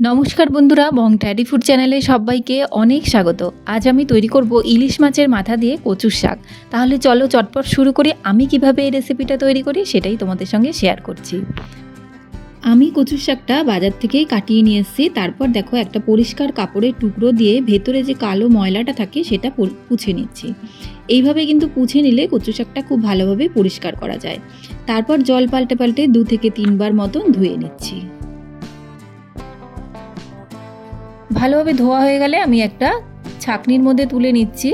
নমস্কার বন্ধুরা, বং teddy food চ্যানেলে সবাইকে অনেক স্বাগত। আজ আমি তৈরি করব ইলিশ মাছের মাথা দিয়ে কচুর শাক। তাহলে চলো চটপট শুরু করি, আমি কীভাবে এই রেসিপিটা তৈরি করি সেটাই তোমাদের সঙ্গে শেয়ার করছি। আমি কচুর শাকটা বাজার থেকেই কাটিয়ে নিয়ে এসেছি, তারপর দেখো একটা পরিষ্কার কাপড়ের টুকরো দিয়ে ভেতরে যে কালো ময়লাটা থাকে সেটা পুছে নিচ্ছি। এইভাবে কিন্তু পুছে নিলে কচু শাকটা খুব ভালোভাবে পরিষ্কার করা যায়। তারপর জল পাল্টে পাল্টে দু থেকে তিনবার মতন ধুয়ে নিচ্ছি। ভালোভাবে ধোয়া হয়ে গেলে আমি একটা ছাকনির মধ্যে তুলে নিচ্ছি।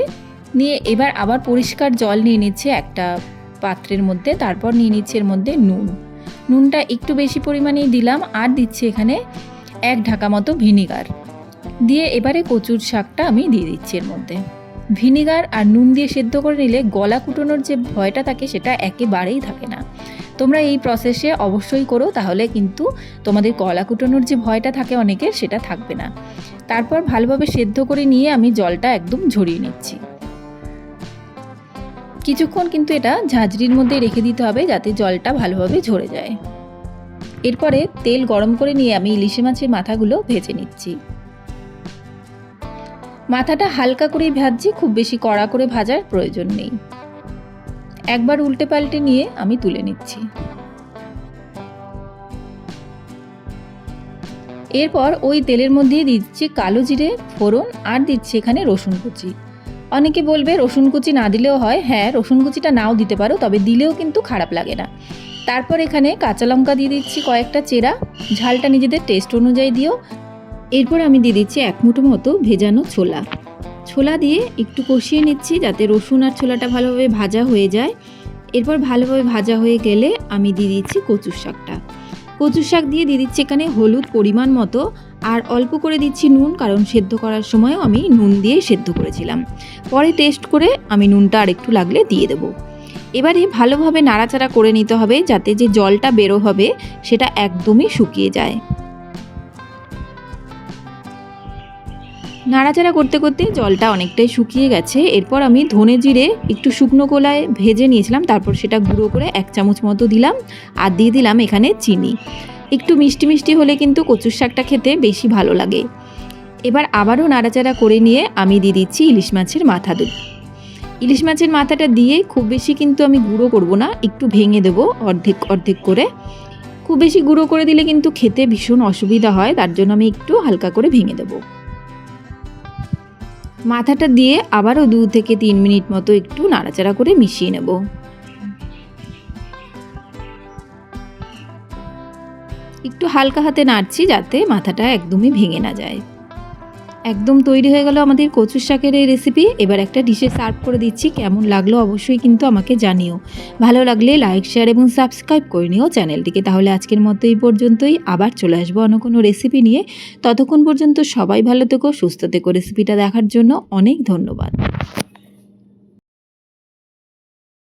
নিয়ে এবার আবার পরিষ্কার জল নিয়ে নিচ্ছি একটা পাত্রের মধ্যে, তারপর নিয়ে নিচ্ছি এর মধ্যে নুন। নুনটা একটু বেশি পরিমাণেই দিলাম আর দিচ্ছি এখানে এক ঢাকা মতো ভিনিগার। দিয়ে এবারে কচুর শাকটা আমি দিয়ে দিচ্ছি এর মধ্যে। ভিনিগার আর নুন দিয়ে সেদ্ধ করে নিলে গলা কুটোনোর যে ভয়টা থাকে সেটা একেবারেই থাকে না। তোমরা এই প্রসেসে অবশ্যই করো, তাহলে কিন্তু তোমাদের কলা কুটোনোর যে ভয়টা থাকে অনেকের, সেটা থাকবে না। তারপর ভালোভাবে সেদ্ধ করে নিয়ে আমি জলটা একদম ঝরিয়ে নিচ্ছি। কিছুক্ষণ কিন্তু এটা ঝাঁঝরির মধ্যে রেখে দিতে হবে, যাতে জলটা ভালোভাবে ঝরে যায়। এরপরে তেল গরম করে নিয়ে আমি ইলিশে মাছের মাথাগুলো ভেজে নিচ্ছি। মাথাটা হালকা করেই ভাজছি, খুব বেশি কড়া করে ভাজার প্রয়োজন নেই। একবার উল্টে পাল্টে নিয়ে আমি তুলে নিচ্ছি। এরপর ওই তেলের মধ্যে দিচ্ছি কালো জিরে, ফোড়ন আর দিচ্ছি এখানে রসুন কুচি। অনেকে বলবে রসুন কুচি না দিলেও হয়। হ্যাঁ রসুন কুচিটা নাও দিতে পারো, তবে দিলেও কিন্তু খারাপ লাগে না। তারপর এখানে কাঁচা লঙ্কা দিয়ে দিচ্ছি কয়েকটা চেরা। ঝালটা নিজেদের টেস্ট অনুযায়ী দিও। এরপর আমি দিয়ে দিচ্ছি এক মুঠো মতো ভেজানো ছোলা। ছোলা দিয়ে একটু কষিয়ে নিচ্ছি যাতে রসুন আর ছোলাটা ভালোভাবে ভাজা হয়ে যায়। এরপর ভালোভাবে ভাজা হয়ে গেলে আমি দিয়ে দিচ্ছি কচুর শাকটা। কচুর শাক দিয়ে দিয়ে দিচ্ছি এখানে হলুদ পরিমাণ মতো আর অল্প করে দিচ্ছি নুন, কারণ সেদ্ধ করার সময়ও আমি নুন দিয়ে সেদ্ধ করেছিলাম। পরে টেস্ট করে আমি নুনটা আর একটু লাগলে দিয়ে দেবো। এবারে ভালোভাবে নাড়াচাড়া করে নিতে হবে যাতে যে জলটা বেরো হবে সেটা একদমই শুকিয়ে যায়। নাড়াচাড়া করতে করতে জলটা অনেকটাই শুকিয়ে গেছে। এরপর আমি ধনে জিরে একটু শুকনো কোলায় ভেজে নিয়েছিলাম, তারপর সেটা গুঁড়ো করে এক চামচ মতো দিলাম আর দিয়ে দিলাম এখানে চিনি। একটু মিষ্টি মিষ্টি হলে কিন্তু কচুর শাকটা খেতে বেশি ভালো লাগে। এবার আবারও নাড়াচাড়া করে নিয়ে আমি দিয়ে দিচ্ছি ইলিশ মাছের মাথা দুধ ইলিশ মাছের মাথাটা দিয়ে খুব বেশি কিন্তু আমি গুঁড়ো করব না, একটু ভেঙে দেবো অর্ধেক অর্ধেক করে। খুব বেশি গুঁড়ো করে দিলে কিন্তু খেতে ভীষণ অসুবিধা হয়, তার জন্য আমি একটু হালকা করে ভেঙে দেবো। মাথাটা দিয়ে আবারও দু থেকে তিন মিনিট মতো একটু নাড়াচাড়া করে মিশিয়ে নেব। একটু হালকা হাতে নাড়ছি যাতে মাথাটা একদমই ভেঙে না যায়। একদম তৈরি হয়ে গেল আমাদের কচু শাকের এই রেসিপি এবার একটা ডিশে সার্ভ করে দিচ্ছি। কেমন লাগল অবশ্যই কিন্তু আমাকে জানিও। ভালো লাগলে লাইক শেয়ার এবং সাবস্ক্রাইব করে নিও চ্যানেলটিকে তাহলে আজকের মতো এই পর্যন্তই। আবার চলে আসব অন্য কোনো রেসিপি নিয়ে। ততক্ষণ পর্যন্ত সবাই ভালো থেকো, সুস্থ থেকো। রেসিপিটা দেখার জন্য অনেক ধন্যবাদ।